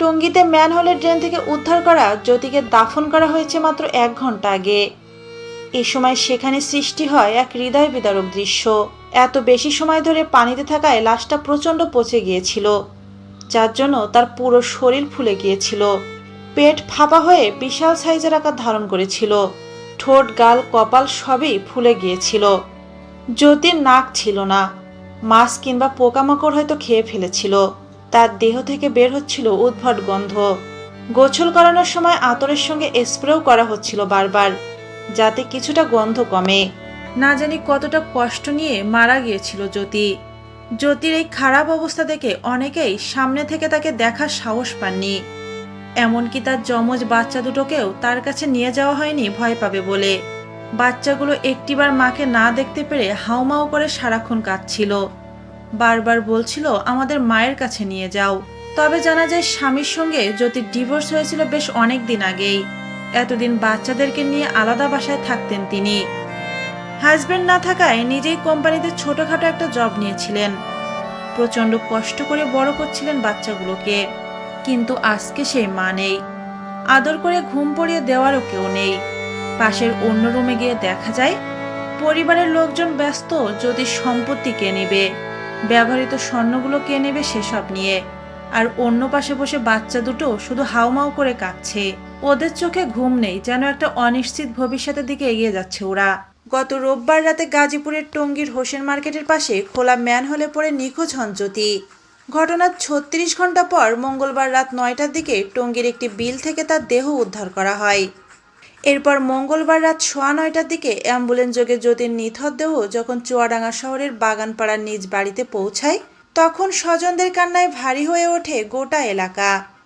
টঙ্গিতে ম্যানহোলের drain থেকে উদ্ধার করা জ্যোতিকে দাফন করা হয়েছে মাত্র এক ঘণ্টা আগে। এ সময় সেখানে সৃষ্টি হয় এক হৃদয় বিদারক দৃশ্য। এত বেশি সময় ধরে পানিতে থাকায় লাশটা প্রচণ্ড পচে গিয়েছিল, যার জন্য তার পুরো শরীর ফুলে গিয়েছিল। পেট ফাঁপা হয়ে বিশাল সাইজের আকার ধারণ করেছিল। ঠোঁট, গাল, কপাল সবই ফুলে গিয়েছিল। জ্যোতির নাক ছিল না, মাছ কিংবা পোকামাকড় হয়তো খেয়ে ফেলেছিল। তার দেহ থেকে বের হচ্ছিল উদ্ভট গন্ধ। গোছল করানোর সময় আতরের সঙ্গে স্প্রেও করা হচ্ছিল বারবার, যাতে কিছুটা গন্ধ কমে। না জানি কতটা কষ্ট নিয়ে মারা গিয়েছিল জ্যোতি। জ্যোতির এই খারাপ অবস্থা দেখে অনেকেই সামনে থেকে তাকে দেখার সাহস পাননি। এমনকি তার যমজ বাচ্চা দুটোকেও তার কাছে নিয়ে যাওয়া হয়নি ভয় পাবে বলে। বাচ্চাগুলো একটিবার মাকে না দেখতে পেরে হাউমাউ করে সারাক্ষণ কাঁদছিল। বারবার বলছিল, আমাদের মায়ের কাছে নিয়ে যাও। তবে জানা যায় স্বামীর সঙ্গে জ্যোতির ডিভোর্স হয়েছিল বেশ অনেক দিন আগেই। এতদিন বাচ্চাদেরকে নিয়ে আলাদা বাসায় থাকতেন তিনি। হাজবেন্ড না থাকায় নিজেই কোম্পানিতে ছোটখাটো একটা জব নিয়েছিলেন। প্রচণ্ড কষ্ট করে বড় করছিলেন বাচ্চাগুলোকে। কিন্তু আজকে সেই মা নেই। আদর করে ঘুম পড়িয়ে দেওয়ারও কেউ নেই। পাশের অন্য রুমে গিয়ে দেখা যায়, পরিবারের লোকজন ব্যস্ত যদি সম্পত্তি কে নেবে? ব্যবহৃত স্বর্ণগুলো কে নেবে সেসব নিয়ে। আর অন্য পাশে বসে বাচ্চা দুটো শুধু হাউমাউ করে কাঁদছে। ওদের চোখে ঘুম নেই, যেন একটা অনিশ্চিত ভবিষ্যতের দিকে এগিয়ে যাচ্ছে ওরা। গত রোববার রাতে গাজীপুরের টঙ্গীর হোসেন মার্কেটের পাশে খোলা ম্যানহোলে পড়ে নিখোঁজ হন জ্যোতি। ঘটনার ছত্রিশ ঘণ্টা পর মঙ্গলবার রাত নয়টার দিকে টঙ্গীর একটি বিল থেকে তার দেহ উদ্ধার করা হয়। এরপর মঙ্গলবার রাত সোয়া নয়টার দিকে অ্যাম্বুলেন্স যোগে জ্যোতির নিথর দেহ যখন চুয়াডাঙ্গা শহরের বাগানপাড়ার নিজ বাড়িতে পৌঁছায়, তখন স্বজনদের কান্নায় ভারী হয়ে ওঠে গোটা এলাকা।